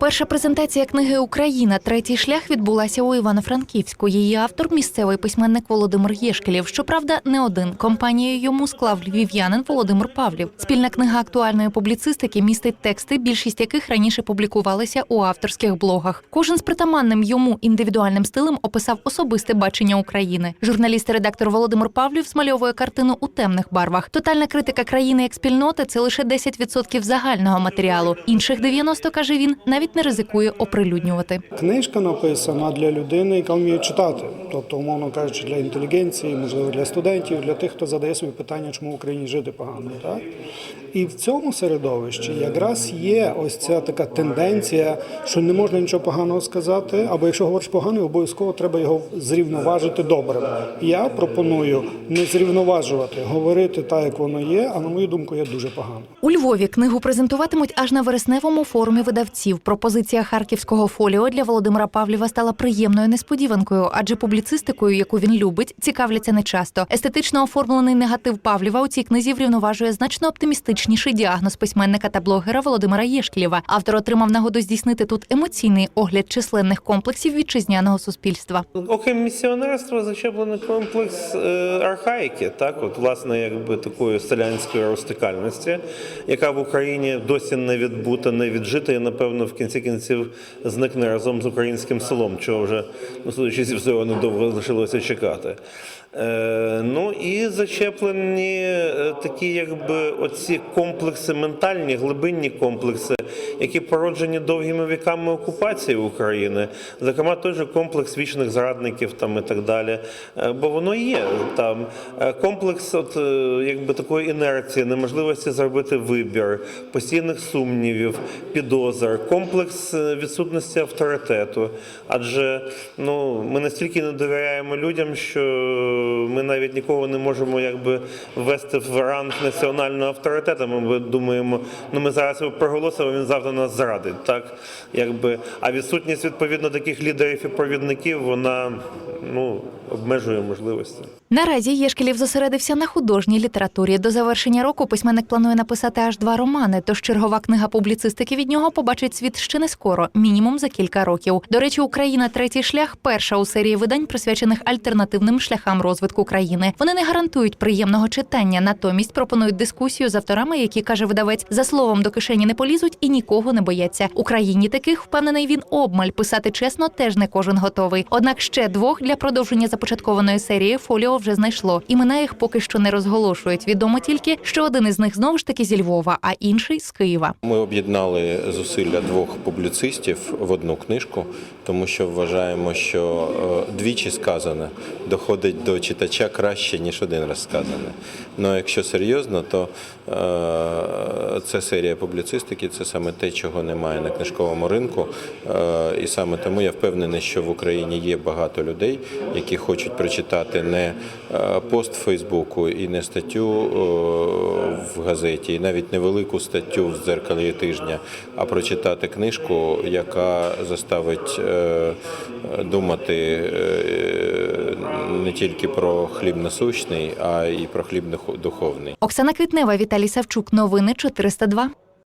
Перша презентація книги Україна Третій шлях відбулася у Івано-Франківську. Її автор місцевий письменник Володимир Єшкелєв. Щоправда, не один. Компанією йому склав львів'янин Володимир Павлів. Спільна книга актуальної публіцистики містить тексти, більшість яких раніше публікувалися у авторських блогах. Кожен з притаманним йому індивідуальним стилем описав особисте бачення України. Журналіст і редактор Володимир Павлів змальовує картину у темних барвах. Тотальна критика країни як спільноти це лише 10% загального матеріалу. Інших 90, каже він, навіть не ризикує оприлюднювати. Книжка написана для людини, яка вміє читати, тобто, умовно кажучи, для інтелігенції, можливо, для студентів, для тих, хто задає собі питання, чому в Україні жити погано. Так? І в цьому середовищі якраз є ось ця така тенденція, що не можна нічого поганого сказати, або якщо говориш погано, обов'язково треба його зрівноважити добрим. Я пропоную не зрівноважувати, говорити так, як воно є, а на мою думку, є дуже погано. У Львові книгу презентуватимуть аж на вересневому форумі видавців. Пропозиція харківського фоліо для Володимира Павлєва стала приємною несподіванкою, адже публіцистикою, яку він любить, цікавляться нечасто. Естетично оформлений негатив Павлєва у цій книзі врівноважує значно оптимістичніший діагноз письменника та блогера Володимира Єшкілєва. Автор отримав нагоду здійснити тут емоційний огляд численних комплексів вітчизняного суспільства. Окрім місіонерства, зачеплений комплекс е, архаїки, так, от власне, якби такої селянської рустикальності, яка в Україні досі не відбута, не віджита, і напевно в кінці кінців зникне разом з українським селом, чого вже, ну, судячи зі всього, недовго лишилося чекати. Е, ну і зачеплені е, такі, якби оці комплекси, ментальні, глибинні комплекси, які породжені довгими віками окупації України, зокрема той же комплекс вічних зрадників там і так далі. Е, Бо воно є там комплекс, от якби такої інерції, неможливості зробити вибір, постійних сумнівів, підозр, комплекс відсутності авторитету. Адже ну ми настільки не довіряємо людям, що ми навіть нікого не можемо якби ввести в ранг національного авторитету. Ми думаємо, ну ми зараз його проголосимо, він завтра нас зрадить. Так якби а відсутність відповідно таких лідерів і провідників, вона ну обмежує можливості. Наразі Єшкелів зосередився на художній літературі. До завершення року письменник планує написати аж два романи. Тож чергова книга публіцистики від нього побачить світ ще не скоро, мінімум за кілька років. До речі, Україна третій шлях перша у серії видань, присвячених альтернативним шляхам розвитку країни. Вони не гарантують приємного читання, натомість пропонують дискусію з авторами, які каже видавець, за словом до кишені не полізуть і нікого не бояться. Україні таких впевнений він обмаль. Писати чесно теж не кожен готовий. Однак ще двох для продовження започаткованої серії фоліо вже знайшло. Імена їх поки що не розголошують. Відомо тільки, що один із них знову ж таки зі Львова, а інший з Києва. Ми об'єднали зусилля двох публіцистів в одну книжку, тому що вважаємо, що е, двічі сказане доходить до читача краще, ніж один раз сказане. Ну, якщо серйозно, то е, це серія публіцистики, це саме те, чого немає на книжковому ринку. Е, і саме тому я впевнений, що в Україні є багато людей, які хочуть прочитати не е, пост Фейсбуку і не статтю е, в газеті, і навіть невелику статтю в дзеркалі тижня, а прочитати книжку, яка заставить е, думати не тільки про хліб насущний, а й про хліб духовний. Оксана Квітнева, Віталій Савчук. Новини 402.